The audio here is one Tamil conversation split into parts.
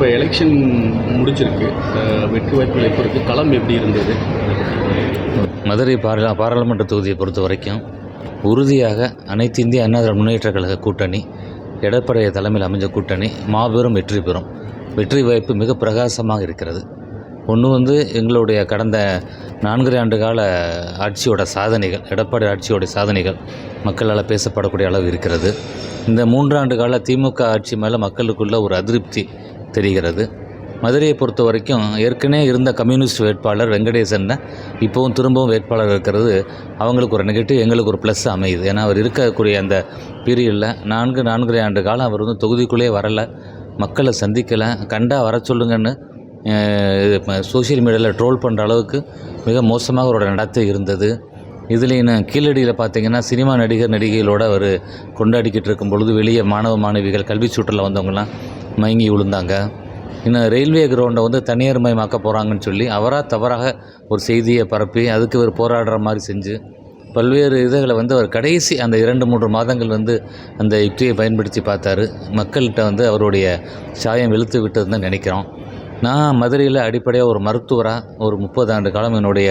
இப்போ எலெக்ஷன் முடிச்சிருக்கு வெற்றி வாய்ப்புகளை பொறுத்து களம் எப்படி இருந்தது? மதுரை பாரா பாராளுமன்ற தொகுதியை பொறுத்த வரைக்கும் உறுதியாக அனைத்து இந்திய அண்ணா முன்னேற்றக் கழக கூட்டணி எடப்படைய தலைமையில் அமைஞ்ச கூட்டணி மாபெரும் வெற்றி பெறும். வெற்றி வாய்ப்பு மிக பிரகாசமாக இருக்கிறது. ஒன்று வந்து எங்களுடைய கடந்த நான்கரை ஆண்டு கால ஆட்சியோட சாதனைகள் எடப்பாடி ஆட்சியோட சாதனைகள் மக்களால் பேசப்படக்கூடிய அளவு இருக்கிறது. இந்த மூன்றாண்டு கால திமுக ஆட்சி மேலே மக்களுக்குள்ள ஒரு அதிருப்தி தெரிகிறது. மதுரையை பொறுத்த வரைக்கும் ஏற்கனவே இருந்த கம்யூனிஸ்ட் வேட்பாளர் வெங்கடேசன் இப்போவும் திரும்பவும் வேட்பாளர் இருக்கிறது. அவங்களுக்கு ஒரு நெகட்டிவ் எங்களுக்கு ஒரு ப்ளஸ் அமையுது. ஏன்னா அவர் இருக்கக்கூடிய அந்த பீரியடில் நான்கு நான்கரை ஆண்டு காலம் அவர் வந்து தொகுதிக்குள்ளே வரலை. மக்களை சந்திக்கலை. கண்டா வர சொல்லுங்கன்னு சோஷியல் மீடியாவில் ட்ரோல் பண்ணுற அளவுக்கு மிக மோசமாக அவரோட நடத்தை இருந்தது. இதில் கீழடியில் பார்த்தீங்கன்னா சினிமா நடிகர் நடிகைகளோடு அவர் கொண்டாடிக்கிட்டு இருக்கும் பொழுது வெளியே மாணவ மாணவிகள் கல்வி சுற்றில் வந்தவங்கலாம் மயங்கி விழுந்தாங்க. இன்னும் ரயில்வே கிரவுண்டை வந்து தனியார் மயமாக்க போகிறாங்கன்னு சொல்லி அவராக தவறாக ஒரு செய்தியை பரப்பி அதுக்கு ஒரு போராடுற மாதிரி செஞ்சு பல்வேறு இதுகளை வந்து அவர் கடைசி அந்த இரண்டு மூன்று மாதங்கள் வந்து அந்த யுக்தியை பயன்படுத்தி பார்த்தாரு. மக்கள்கிட்ட வந்து அவருடைய சாயம் வெளுத்து விட்டதுன்னு தான் நினைக்கிறோம். நான் மதுரையில் அடிப்படையாக ஒரு மருத்துவராக ஒரு முப்பது ஆண்டு காலம் என்னுடைய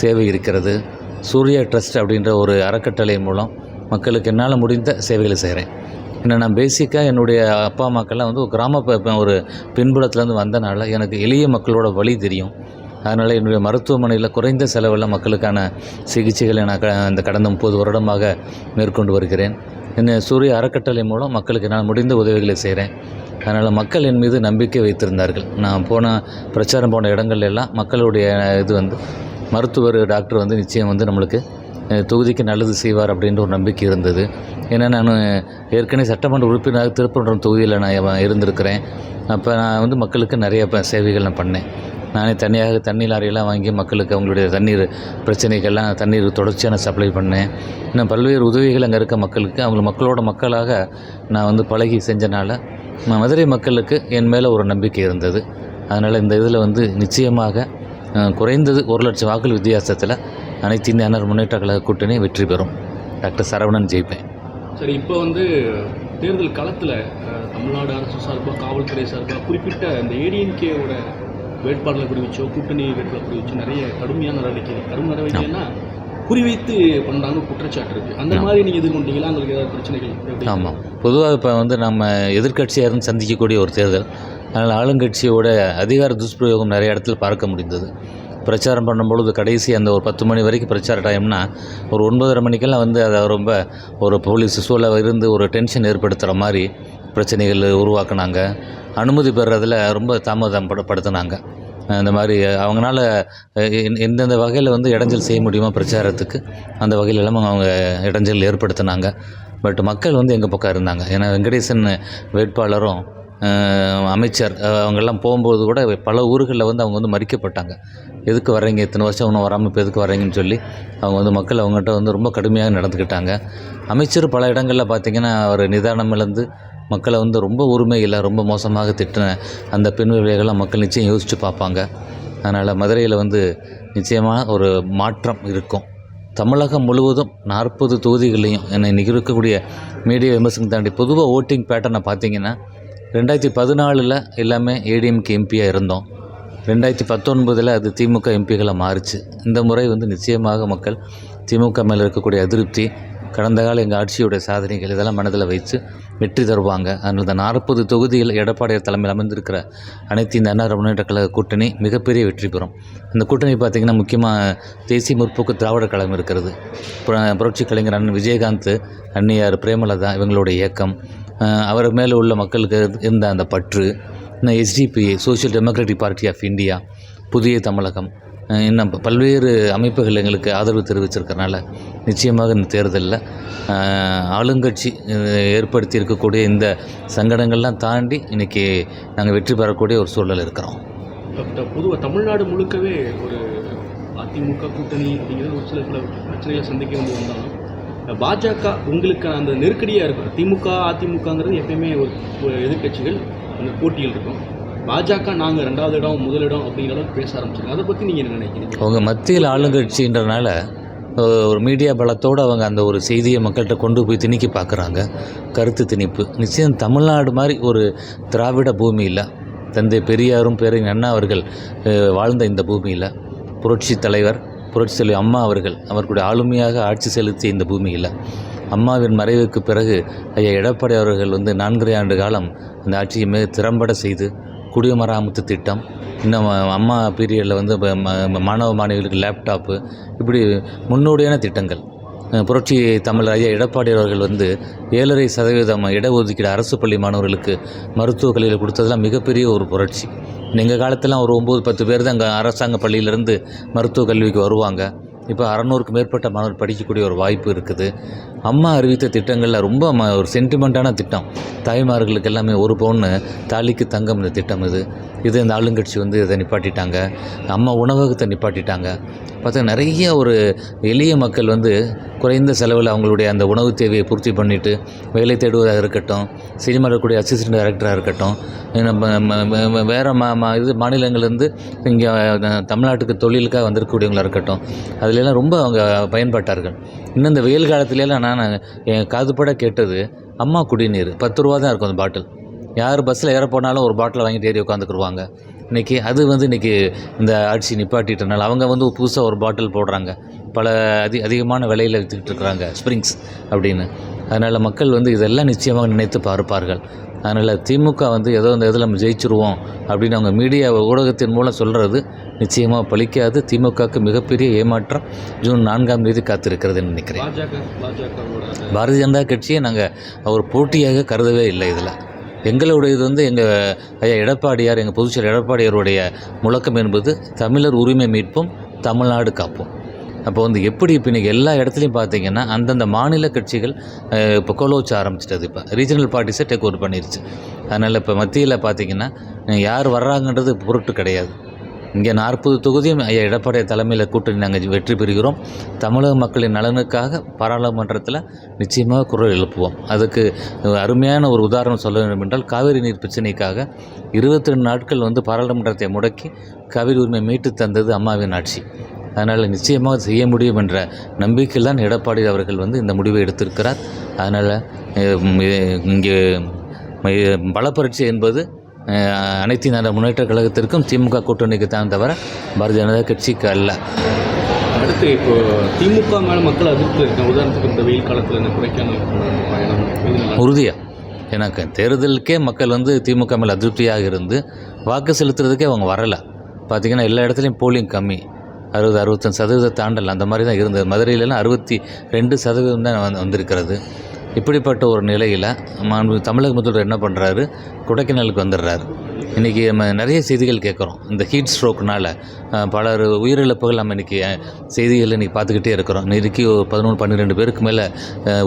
சேவை இருக்கிறது. சூர்யா ட்ரஸ்ட் அப்படின்ற ஒரு அறக்கட்டளை மூலம் மக்களுக்கு என்னால் முடிந்த சேவைகளை செய்கிறேன் ஏன்னா நான் பேசிக்காக என்னுடைய அப்பா அம்மாக்கெல்லாம் வந்து ஒரு கிராம ப- ஒரு பின்புலத்துலேருந்து வந்தனால எனக்கு எளிய மக்களோட வழி தெரியும். அதனால் என்னுடைய மருத்துவமனையில் குறைந்த செலவில் மக்களுக்கான சிகிச்சைகளை நான் க- இந்த கடந்த முப்பது வருடமாக மேற்கொண்டு வருகிறேன். இந்த சூரிய அறக்கட்டளை மூலம் மக்களுக்கு நான் முடிந்த உதவிகளை செய்கிறேன் அதனால் மக்கள் என் மீது நம்பிக்கை வைத்திருந்தார்கள். நான் போன பிரச்சாரம் போன இடங்கள்ல எல்லாம் மக்களுடைய இது வந்து மருத்துவர் டாக்டர் வந்து நிச்சயம் வந்து நம்மளுக்கு தொகுதிக்கு நல்லது செய்வார் அப்படின்ற ஒரு நம்பிக்கை இருந்தது. ஏன்னா நான் ஏற்கனவே சட்டமன்ற உறுப்பினராக திருப்பரங்குன்றம் தொகுதியில் நான் இருந்திருக்கிறேன். அப்போ நான் வந்து மக்களுக்கு நிறைய சேவைகள் நான் பண்ணேன். நானே தனியாக தண்ணி லாரியெல்லாம் வாங்கி மக்களுக்கு அவங்களுடைய தண்ணீர் பிரச்சனைகள்லாம் தண்ணீர் தொடர்ச்சியாக நான் சப்ளை பண்ணேன். இன்னும் பல்வேறு உதவிகள் அங்கே இருக்க மக்களுக்கு அவங்க மக்களோட மக்களாக நான் வந்து பழகி செஞ்சனால மதுரை மக்களுக்கு என் மேலே ஒரு நம்பிக்கை இருந்தது. அதனால் இந்த இதில் வந்து நிச்சயமாக குறைந்தது ஒரு லட்சம் வாக்குகள் வித்தியாசத்தில் அனைத்து இந்திய அண்ணா முன்னேற்ற கழக கூட்டணி வெற்றி பெறும். டாக்டர் சரவணன் ஜெயிப்பேன். சரி இப்போ வந்து தேர்தல் களத்தில் தமிழ்நாடு அரசு சார்பாக காவல்துறை சார்பாக குறிப்பிட்ட இந்த ஏடிஎன்கேவோட வேட்பாளர்களை குறிவிச்சோ கூட்டணி வேட்பாளர் குறிவிச்சோ நிறைய கடுமையான நடவடிக்கை கடும் நடவடிக்கைன்னா குறிவைத்து பண்ணுறாங்க குற்றச்சாட்டு இருக்குது அந்த மாதிரி நீங்கள் எதிர்கொண்டீங்களா? உங்களுக்கு ஏதாவது பிரச்சனைகள்? ஆமாம் பொதுவாக இப்போ வந்து நம்ம எதிர்க்கட்சியாக இருந்து சந்திக்கக்கூடிய ஒரு தேர்தல் அதனால் ஆளுங்கட்சியோட அதிகார துஷ்பிரயோகம் நிறைய இடத்துல பார்க்க முடிந்தது. பிரச்சாரம் பண்ணும்பொழுது கடைசி அந்த ஒரு பத்து மணி வரைக்கும் பிரச்சார டைம்னா ஒரு ஒன்பதரை மணிக்கெல்லாம் வந்து அதை ரொம்ப ஒரு போலீஸ் சூழல இருந்து ஒரு டென்ஷன் ஏற்படுத்துகிற மாதிரி பிரச்சனைகள் உருவாக்குனாங்க. அனுமதி பெறுறதில் ரொம்ப தாமதம் படுத்தினாங்க. இந்த அந்த மாதிரி அவங்களால எந்தெந்த வகையில் வந்து இடைஞ்சல் செய்ய முடியுமா பிரச்சாரத்துக்கு அந்த வகையில் எல்லாம் அவங்க இடைஞ்சல் ஏற்படுத்தினாங்க. பட் மக்கள் வந்து எங்கள் பக்கம் இருந்தாங்க. ஏன்னா வெங்கடேசன் வேட்பாளரும் அமைச்சர் அவங்கெல்லாம் போகும்போது கூட பல ஊர்களில் வந்து அவங்க வந்து மறிக்கப்பட்டாங்க. எதுக்கு வர்றீங்க? இத்தனை வருஷம் ஒன்றும் வராமல் இப்போ எதுக்கு வர்றீங்கன்னு சொல்லி அவங்க வந்து மக்கள் அவங்ககிட்ட வந்து ரொம்ப கடுமையாக நடந்துக்கிட்டாங்க. அமைச்சர் பல இடங்களில் பார்த்திங்கன்னா அவர் நிதானம் இழந்து மக்களை வந்து ரொம்ப உரிமை இல்லை ரொம்ப மோசமாக திட்டின அந்த பெண் விளைவுகள்லாம் மக்கள் நிச்சயம் யோசித்து பார்ப்பாங்க. அதனால் மதுரையில் வந்து நிச்சயமாக ஒரு மாற்றம் இருக்கும். தமிழகம் முழுவதும் நாற்பது தொகுதிகளையும் என்னை இன்றைக்கி இருக்கக்கூடிய மீடியா விமர்சனம் தாண்டி பொதுவாக ஓட்டிங் பேட்டர்னை பார்த்திங்கன்னா ரெண்டாயிரத்தி பதினாலில் எல்லாமே ஏடிஎம்கே எம்பியாக இருந்தோம். ரெண்டாயிரத்தி பத்தொன்பதில் அது திமுக எம்பிகளை மாறுச்சு. இந்த முறை வந்து நிச்சயமாக மக்கள் திமுக மேலே இருக்கக்கூடிய அதிருப்தி கடந்த கால எங்கள் ஆட்சியுடைய சாதனைகள் இதெல்லாம் மனதில் வைத்து வெற்றி தருவாங்க. அதனால் இந்த நாற்பது தொகுதியில் எடப்பாடியார் தலைமையில் அமைந்திருக்கிற அனைத்து இந்த அண்ணா முன்னேற்ற கழக கூட்டணி மிகப்பெரிய வெற்றி பெறும். இந்த கூட்டணி பார்த்திங்கன்னா முக்கியமாக தேசிய முற்போக்கு திராவிட கழகம் இருக்கிறது. புரட்சி கலைஞர் அண்ணன் விஜயகாந்த் அன்னியார் பிரேமலதா இவங்களுடைய இயக்கம் அவர் மேலே உள்ள மக்களுக்கு இருந்த அந்த பற்று இன்னும் SDPI social democratic party of India Puthiya Tamilagam இன்னும் பல்வேறு அமைப்புகள் எங்களுக்கு ஆதரவு தெரிவிச்சிருக்கறனால நிச்சயமாக இந்த தேர்தலில் ஆளுங்கட்சி ஏற்படுத்தி இருக்கக்கூடிய இந்த சங்கடங்கள்லாம் தாண்டி இன்றைக்கி நாங்கள் வெற்றி பெறக்கூடிய ஒரு சூழல் இருக்கிறோம். பொதுவாக தமிழ்நாடு முழுக்கவே ஒரு அதிமுக கூட்டணி அப்படிங்கிறது ஒரு சில பல பிரச்சனைகளை சந்திக்க வேண்டி வந்தாலும் பாஜக உங்களுக்கு அந்த நெருக்கடியாக இருக்கும். திமுக அதிமுகங்கிறது எப்பயுமே ஒரு எதிர்கட்சிகள் எதிர்க்கட்சிகள் அந்த போட்டியில் இருக்கும். பாஜக நாங்கள் ரெண்டாவது இடம் முதலிடம் அப்படிங்கிற அளவுக்கு பேச ஆரம்பிச்சிருக்கோம் அதை பற்றி நீங்கள் என்ன நினைக்கிறீங்க? அவங்க மத்தியில் ஆளுங்கட்சின்றனால ஒரு மீடியா பலத்தோடு அவங்க அந்த ஒரு செய்தியை மக்கள்கிட்ட கொண்டு போய் திணிக்க பார்க்குறாங்க. கருத்து திணிப்பு. நிச்சயம் தமிழ்நாடு மாதிரி ஒரு திராவிட பூமியில் தந்தை பெரியாரும் பேரறிஞர் அண்ணா அவர்கள் வாழ்ந்த இந்த பூமியில் புரட்சி தலைவர் புரட்சி அம்மா அவர்கள் அவர்களுடைய ஆளுமையாக ஆட்சி செலுத்திய இந்த பூமியில். அம்மாவின் மறைவுக்கு பிறகு ஐயா எடப்பாடி அவர்கள் வந்து நான்கரை ஆண்டு காலம் அந்த ஆட்சியை மிக திறம்பட செய்து குடிமராமத்து திட்டம் இன்னும் அம்மா பீரியடில் வந்து மாணவ மாணவிகளுக்கு லேப்டாப்பு இப்படி முன்னோடியான திட்டங்கள். புரட்சி தமிழ் ஐயா எடப்பாடி அவர்கள் வந்து ஏழரை சதவீதம் இடஒதுக்கீடு அரசு பள்ளி மாணவர்களுக்கு மருத்துவக் கல்வியில் கொடுத்ததெல்லாம் மிகப்பெரிய ஒரு புரட்சி. எங்கள் காலத்திலாம் ஒரு ஒம்பது பத்து பேர் தான் அங்கே அரசாங்க பள்ளியிலேருந்து மருத்துவக் கல்விக்கு வருவாங்க. இப்போ அறநூறுக்கு மேற்பட்ட மாணவர் படிக்கக்கூடிய ஒரு வாய்ப்பு இருக்குது. அம்மா அறிவித்த திட்டங்களில் ரொம்ப ம ஒரு சென்டிமெண்ட்டான திட்டம். தாய்மார்களுக்கு எல்லாமே ஒரு பவுன்னு தாலிக்கு தங்கம் இந்த திட்டம் இது. இது இந்த ஆளுங்கட்சி வந்து இதை நிப்பாட்டிட்டாங்க. அம்மா உணவகத்தை நிப்பாட்டிட்டாங்க. பார்த்தா நிறைய ஒரு எளிய மக்கள் வந்து குறைந்த செலவில் அவங்களுடைய அந்த உணவு தேவையை பூர்த்தி பண்ணிவிட்டு வேலை தேடுவதாக இருக்கட்டும் சினிமாவில் இருக்கக்கூடிய அசிஸ்டன்ட் டைரக்டராக இருக்கட்டும் நம்ம வேறு மா மா இது மாநிலங்கள்லேருந்து இங்கே தமிழ்நாட்டுக்கு தொழிலுக்காக வந்திருக்கக்கூடியவங்களாக இருக்கட்டும் அதுலெல்லாம் ரொம்ப அவங்க பயன்பட்டார்கள். இன்னும் இந்த வெயில் காலத்துலலாம் நான் என் காதுபட கேட்டது அம்மா குடிநீர் பத்து ரூபா தான் இருக்கும் அந்த பாட்டில். யார் பஸ்ஸில் ஏற போனாலும் ஒரு பாட்டில் வாங்கிட்டு ஏறி உட்காந்துக்குருவாங்க. இன்றைக்கி அது வந்து இன்றைக்கி இந்த ஆட்சி நிப்பாட்டிட்டனால அவங்க வந்து புதுசாக ஒரு பாட்டில் போடுறாங்க. பல அதி அதிகமான விலையில் விற்றுக்கிட்டு இருக்கிறாங்க ஸ்ப்ரிங்ஸ் அப்படின்னு. அதனால் மக்கள் வந்து இதெல்லாம் நிச்சயமாக நினைத்து பார்ப்பார்கள். அதனால் திமுக வந்து ஏதோ இந்த இதில் நம்ம ஜெயிச்சிருவோம் அப்படின்னு அவங்க மீடியா ஊடகத்தின் மூலம் சொல்கிறது நிச்சயமாக பலிக்காது திமுகவுக்கு மிகப்பெரிய ஏமாற்றம் ஜூன் நான்காம் தேதி காத்திருக்கிறதுன்னு நினைக்கிறேன். பாரதிய ஜனதா கட்சியை நாங்கள் ஒரு போட்டியாக கருதவே இல்லை இதில். எங்களுடைய இது வந்து எங்கள் ஐயா எடப்பாடியார் எங்கள் பொதுச்செயலர் எடப்பாடியாருடைய முழக்கம் என்பது தமிழர் உரிமை மீட்பும் தமிழ்நாடு காப்போம். அப்போ வந்து எப்படி இப்போ இன்றைக்கி எல்லா இடத்துலையும் பார்த்தீங்கன்னா அந்தந்த மாநில கட்சிகள் இப்போ கொலோச்ச ஆரம்பிச்சிட்டது. இப்போ ரீஜனல் பார்ட்டிஸை டேக் ஓவர் பண்ணிருச்சு. அதனால் இப்போ மத்தியில் பார்த்தீங்கன்னா யார் வர்றாங்கன்றது பொருட்டு கிடையாது. இங்கே நாற்பது தொகுதியும் ஐயா எடப்பாடி தலைமையில் கூட்டணி நாங்கள் வெற்றி பெறுகிறோம். தமிழக மக்களின் நலனுக்காக பாராளுமன்றத்தில் நிச்சயமாக குரல் எழுப்புவோம். அதுக்கு அருமையான ஒரு உதாரணம் சொல்ல வேண்டும் என்றால் காவிரி நீர் பிரச்சனைக்காக இருபத்தி ரெண்டு நாட்கள் வந்து பாராளுமன்றத்தை முடக்கி காவிரி உரிமை மீட்டு தந்தது அம்மாவின் ஆட்சி. அதனால் நிச்சயமாக செய்ய முடியும் என்ற நம்பிக்கையில் தான் எடப்பாடி அவர்கள் வந்து இந்த முடிவை எடுத்திருக்கிறார். அதனால் இங்கே பலப்பரட்சி என்பது அனைத்து இந்திய முன்னேற்ற கழகத்திற்கும் திமுக கூட்டணிக்கு தான் தவிர பாரதிய ஜனதா கட்சிக்கு அல்ல. அடுத்து இப்போ திமுக மேல மக்கள் அதிருப்தி இருக்காங்க. உதாரணத்துக்கு இந்த வெயில் காலத்தில் இந்த கொடைக்கானல் பயணம் உறுதியாக எனக்கு தேர்தலுக்கே மக்கள் வந்து திமுக மேல் அதிருப்தியாக இருந்து வாக்கு செலுத்துறதுக்கே அவங்க வரலை. பார்த்திங்கன்னா எல்லா இடத்துலையும் போலிங் கம்மி. அறுபது அறுபத்தஞ்சு சதவீதம் தாண்டல் அந்த மாதிரி தான் இருந்தது. மதுரையிலலாம் அறுபத்தி ரெண்டு சதவீதம் தான் வந்து வந்திருக்கிறது. இப்படிப்பட்ட ஒரு நிலையில் மாண்பு தமிழக முதல்வர் என்ன பண்ணுறாரு கொடைக்கானலுக்கு வந்துடுறாரு. இன்றைக்கி நம்ம நிறைய செய்திகள் கேட்குறோம். இந்த ஹீட் ஸ்ட்ரோக்குனால் பலர் உயிரிழப்புகள் நம்ம இன்றைக்கி செய்திகள் இன்றைக்கி பார்த்துக்கிட்டே இருக்கிறோம். இன்றைக்கி ஒரு பதினொன்று பன்னிரெண்டு பேருக்கு மேலே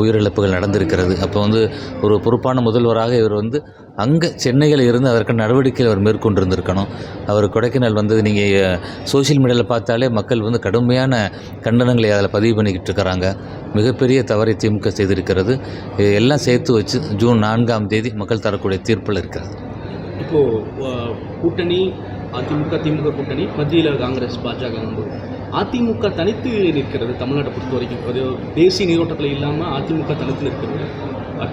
உயிரிழப்புகள் நடந்திருக்கிறது. அப்போ வந்து ஒரு பொறுப்பான முதல்வராக இவர் வந்து அங்கே சென்னையில் இருந்து அதற்கான நடவடிக்கைகள் அவர் மேற்கொண்டிருந்திருக்கணும். அவர் கொடைக்கானல் வந்தது நீங்கள் சோஷியல் மீடியாவில் பார்த்தாலே மக்கள் வந்து கடுமையான கண்டனங்களை அதில் பதிவு பண்ணிக்கிட்டு இருக்கிறாங்க. மிகப்பெரிய தவறை திமுக செய்திருக்கிறது. எல்லாம் சேர்த்து வச்சு ஜூன் நான்காம் தேதி மக்கள் தரக்கூடிய தீர்ப்பில் இருக்கிறது. இப்போது கூட்டணி அதிமுக திமுக கூட்டணி மத்தியில் காங்கிரஸ் பாஜக வந்து அதிமுக தனித்து நிற்கிறது தமிழ்நாட்டை பொறுத்த வரைக்கும். அது தேசிய நீரோட்டத்தில் இல்லாமல் அதிமுக தனித்து நிற்கிறது.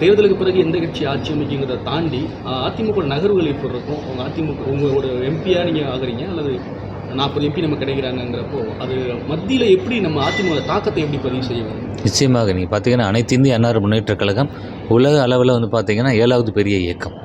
தேர்தலுக்கு பிறகு எந்த கட்சி ஆட்சி அமைக்குங்கிறத தாண்டி அதிமுக நகர்வுகள் இப்போ இருக்கும்? உங்கள் அதிமுக உங்களோட எம்பியாக நீங்கள் ஆகுறீங்க? அல்லது நாற்பது எம்பி நம்ம கிடைக்கிறாங்கிறப்போ அது மத்தியில் எப்படி நம்ம அதிமுக தாக்கத்தை எப்படி பதிவு செய்வோம் நிச்சயமாக நீங்கள் பார்த்தீங்கன்னா அனைத்து இந்திய அன்னார் முன்னேற்ற கழகம் உலக அளவில் வந்து பார்த்திங்கன்னா ஏழாவது பெரிய இயக்கம்.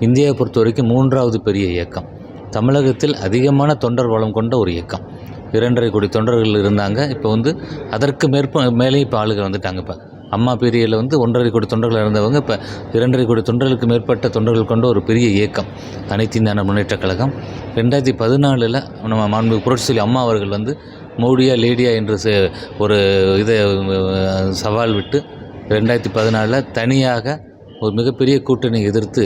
இந்தியாவை பொறுத்த வரைக்கும் மூன்றாவது பெரிய இயக்கம். தமிழகத்தில் அதிகமான தொண்டர் வளம் கொண்ட ஒரு இயக்கம். இரண்டரை கோடி தொண்டர்கள் இருந்தாங்க. இப்போ வந்து அதற்கு மேற்ப மேலே இப்போ ஆளுகள் வந்துட்டாங்க இப்போ. அம்மா பீரியடில் வந்து ஒன்றரை கோடி தொண்டர்கள் இருந்தவங்க இப்போ இரண்டரை கோடி தொண்டர்களுக்கு மேற்பட்ட தொண்டர்கள் கொண்ட ஒரு பெரிய இயக்கம். அனைத்து முன்னேற்றக் கழகம். ரெண்டாயிரத்தி பதினாலில் நம்ம மாண்பு புரட்சித்தலைவி அம்மா அவர்கள் வந்து மோடியா லேடியா என்று ஒரு இதை சவால் விட்டு ரெண்டாயிரத்தி பதினாலில் தனியாக ஒரு மிகப்பெரிய கூட்டணி எதிர்த்து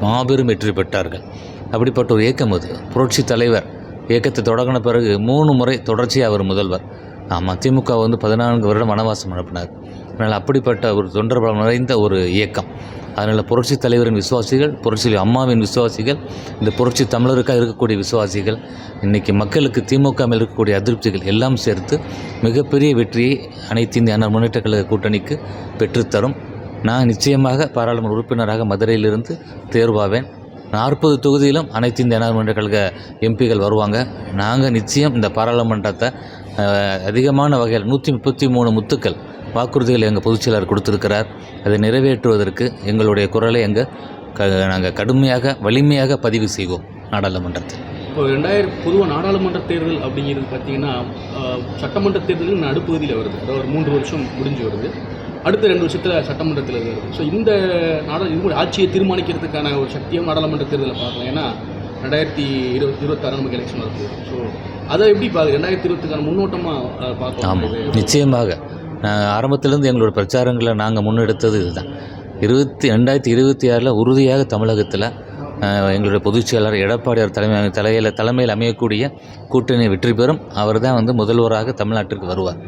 மாபெரும் வெற்றி பெற்றார்கள். அப்படிப்பட்ட ஒரு இயக்கம் அது. புரட்சி தலைவர் இயக்கத்தை தொடங்கின பிறகு மூணு முறை தொடர்ச்சியாக அவர் முதல்வர். ஆமாம் திமுக வந்து பதினான்கு வருடம் வனவாசம் அனுப்பினார். அதனால் அப்படிப்பட்ட ஒரு தொண்டர்பலம் நிறைந்த ஒரு இயக்கம். அதனால் புரட்சி தலைவரின் விசுவாசிகள் புரட்சி அம்மாவின் விசுவாசிகள் இந்த புரட்சி தமிழருக்காக இருக்கக்கூடிய விசுவாசிகள் இன்றைக்கி மக்களுக்கு திமுக மேல் இருக்கக்கூடிய அதிருப்திகள் எல்லாம் சேர்த்து மிகப்பெரிய வெற்றியை அனைத்து இந்திய அண்ணா முன்னேற்ற கழக கூட்டணிக்கு பெற்றுத்தரும். நான் நிச்சயமாக பாராளுமன்ற உறுப்பினராக மதுரையிலிருந்து தேர்வாவேன் நாற்பது தொகுதியிலும் அனைத்து இந்திய அண்ணா திராவிட கழக எம்பிகள் வருவாங்க. நாங்கள் நிச்சயம் இந்த பாராளுமன்றத்தை அதிகமான வகையில் நூற்றி முப்பத்தி மூணு முத்துக்கள் வாக்குறுதிகள் எங்கள் பொதுச்செயலாளர் கொடுத்துருக்கிறார். அதை நிறைவேற்றுவதற்கு எங்களுடைய குரலை எங்கள் க நாங்கள் கடுமையாக வலிமையாக பதிவு செய்வோம் நாடாளுமன்றத்தில். இப்போ ரெண்டாயிரம் பொதுவாக நாடாளுமன்ற தேர்தல் அப்படிங்கிறது பார்த்தீங்கன்னா சட்டமன்ற தேர்தல் நடுப்பகுதியில் வருது. அதாவது ஒரு மூன்று வருஷம் முடிஞ்சு வருது. அடுத்த ரெண்டு வருஷத்தில் சட்டமன்றத்தில் வருது. ஸோ இந்த நாடா இது ஆட்சியை தீர்மானிக்கிறதுக்கான ஒரு சக்தியும் நாடாளுமன்ற தேர்தலில் பார்க்கலாம். ஏன்னா ரெண்டாயிரத்தி இருபத்தி இருபத்தாறு நமக்கு எலெக்ஷன் வருது ஸோ அதை எப்படி பார்க்குது ரெண்டாயிரத்தி இருபத்துக்கான முன்னோட்டமாக பார்க்கலாம் ஆமாம் நிச்சயமாக. நான் ஆரம்பத்திலேருந்து எங்களோட பிரச்சாரங்களை நாங்கள் முன்னெடுத்தது இதுதான். இருபத்தி ரெண்டாயிரத்தி இருபத்தி ஆறில் உறுதியாக தமிழகத்தில் எங்களுடைய பொதுச் செயலாளர் எடப்பாடியார் தலைமை தலையில் தலைமையில் அமையக்கூடிய கூட்டணி வெற்றி பெறும். அவர் தான் வந்து முதல்வராக தமிழ்நாட்டிற்கு வருவார்.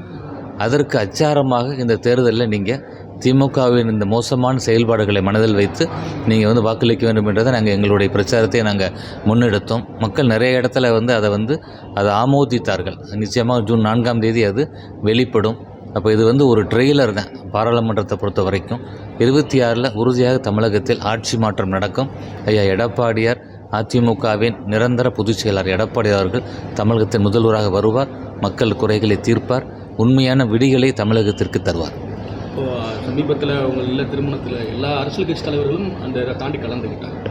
அதற்கு அச்சாரமாக இந்த தேர்தலில் நீங்கள் திமுகவின் இந்த மோசமான செயல்பாடுகளை மனதில் வைத்து நீங்கள் வந்து வாக்களிக்க வேண்டும் என்றதை நாங்கள் எங்களுடைய பிரச்சாரத்தை நாங்கள் முன்னெடுத்தோம். மக்கள் நிறைய இடத்துல வந்து அதை வந்து அதை ஆமோதித்தார்கள். நிச்சயமாக ஜூன் நான்காம் தேதி அது வெளிப்படும். அப்போ இது வந்து ஒரு ட்ரெய்லர் தான் பாராளுமன்றத்தை பொறுத்த வரைக்கும். இருபத்தி ஆறில் உறுதியாக தமிழகத்தில் ஆட்சி மாற்றம் நடக்கும். ஐயா எடப்பாடியார் அதிமுகவின் நிரந்தர பொதுச் செயலாளர் எடப்பாடி அவர்கள் தமிழகத்தின் முதல்வராக வருவார். மக்கள் குறைகளை தீர்ப்பார். உண்மையான விடிகளை தமிழகத்திற்கு தருவார். சமீபத்தில் அவங்க இல்லை திருமணத்தில் எல்லா அரசியல் கட்சி தலைவர்களும் அந்த இதை தாண்டி கலந்துக்கிட்டாங்க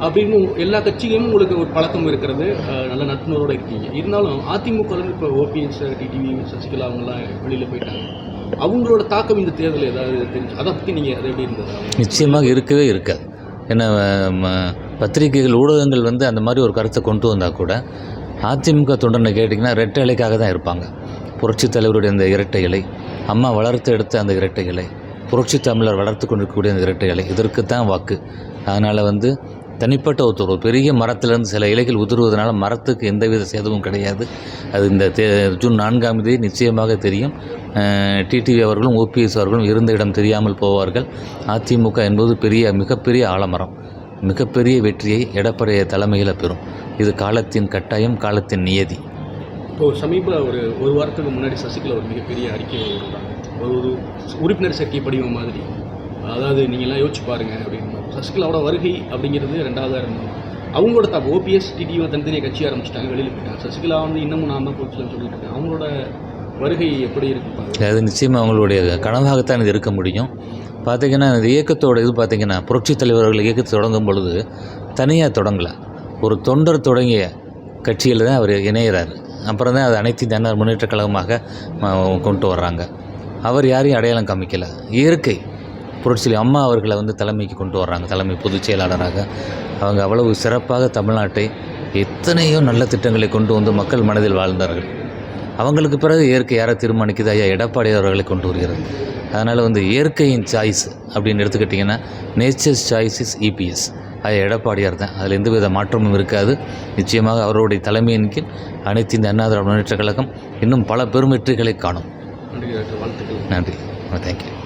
அப்படின்னு எல்லா கட்சியிலும் உங்களுக்கு ஒரு பழக்கம் இருக்கிறது. நல்ல நட்புணரோடு இருக்கீங்க. இருந்தாலும் அதிமுகவில் இப்போ ஓபிஎஸ் டிடிவி சசிகலா அவங்கெல்லாம் வெளியில் போயிட்டாங்க. அவங்களோட தாக்கம் இந்த தேர்தல் ஏதாவது தெரிஞ்சு அதை பற்றி நீங்கள் அதை எப்படி இருந்தது? நிச்சயமாக இருக்கவே இருக்காது. ஏன்னா ம- பத்திரிகைகள் ஊடகங்கள் வந்து அந்த மாதிரி ஒரு கருத்தை கொண்டு வந்தால் கூட அதிமுக தொண்டனை கேட்டிங்கன்னா ரெட்டை இலைக்காக தான் இருப்பாங்க. புரட்சித் தலைவருடைய அந்த இரட்டை இலை அம்மா வளர்த்து எடுத்த அந்த இரட்டை இலை புரட்சி தமிழர் வளர்த்து கொண்டிருக்கக்கூடிய அந்த இரட்டை இலை இதற்கு தான் வாக்கு. அதனால் வந்து தனிப்பட்ட ஒருத்தர் ஒரு பெரிய மரத்திலிருந்து சில இலைகள் உதிர்வதனால மரத்துக்கு எந்தவித சேதமும் கிடையாது. அது இந்த தே ஜூன் நான்காம் தேதி நிச்சயமாக தெரியும். டிடிவி அவர்களும் ஓபிஎஸ் அவர்களும் இருந்த இடம் தெரியாமல் போவார்கள். அதிமுக என்பது பெரிய மிகப்பெரிய ஆலமரம். மிகப்பெரிய வெற்றியை எடப்பாடிய தலைமையில் பெறும். இது காலத்தின் கட்டாயம் காலத்தின் நியதி. இப்போ சமீப ஒரு ஒரு வாரத்துக்கு முன்னாடி சசிகலா ஒரு மிகப்பெரிய அறிக்கை விடுறாங்க ஒரு ஒரு உறுப்பினர் சேர்க்கை படிவம் மாதிரி. அதாவது நீங்கள்லாம் யோசிச்சு பாருங்க அப்படின்னு. சசிகலாவோட வருகை அப்படிங்கிறது ரெண்டாவது இருந்தோம் அவங்களோட தப்பு ஓபிஎஸ் டிடிஓ தனித்தனியாக கட்சி ஆரம்பிச்சிட்டாங்க வெளியில் போயிட்டாங்க. சசிகலா வந்து இன்னமும் நான் தான் போச்சுன்னு சொல்லிட்டு இருக்கேன். அவங்களோட வருகை எப்படி இருக்கு அது நிச்சயமாக அவங்களுடைய கனவாகத்தான் இது இருக்க முடியும். பார்த்தீங்கன்னா இந்த இயக்கத்தோட இது பார்த்தீங்கன்னா புரட்சித் தலைவர்கள் இயக்கத்தை தொடங்கும் பொழுது தனியாக தொடங்கலை. ஒரு தொண்டர் தொடங்கிய கட்சியில் தான் அவர் இணையிறார். அப்புறம் தான் அது அனைத்து தன்னார் முன்னேற்ற முன்னேற்றக் கழகமாக கொண்டு வர்றாங்க. அவர் யாரையும் அடையாளம் காமிக்கலை. இயற்கை புரட்சியில் அம்மா அவர்களை வந்து தலைமைக்கு கொண்டு வர்றாங்க. தலைமை பொதுச் செயலாளராக. அவங்க அவ்வளவு சிறப்பாக தமிழ்நாட்டை எத்தனையோ நல்ல திட்டங்களை கொண்டு வந்து மக்கள் மனதில் வாழ்ந்தார்கள். அவங்களுக்கு பிறகு இயற்கை யாரை தீர்மானிக்குது? ஐயா எடப்பாடி அவர்களை கொண்டு வருகிறது. அதனால் வந்து இயற்கையின் சாய்ஸ் அப்படின்னு எடுத்துக்கிட்டிங்கன்னா நேச்சர்ஸ் சாய்ஸ் இஸ் இபிஎஸ் ஐயா எடப்பாடியார் தான் அதில் எந்தவித மாற்றமும் இருக்காது. நிச்சயமாக அவருடைய தலைமையின் கீழ் அனைத்து இந்த அண்ணா திராவிட முன்னேற்றக் கழகம் இன்னும் பல பெரும் வெற்றிகளை காணும். நன்றி நன்றி. தேங்க்யூ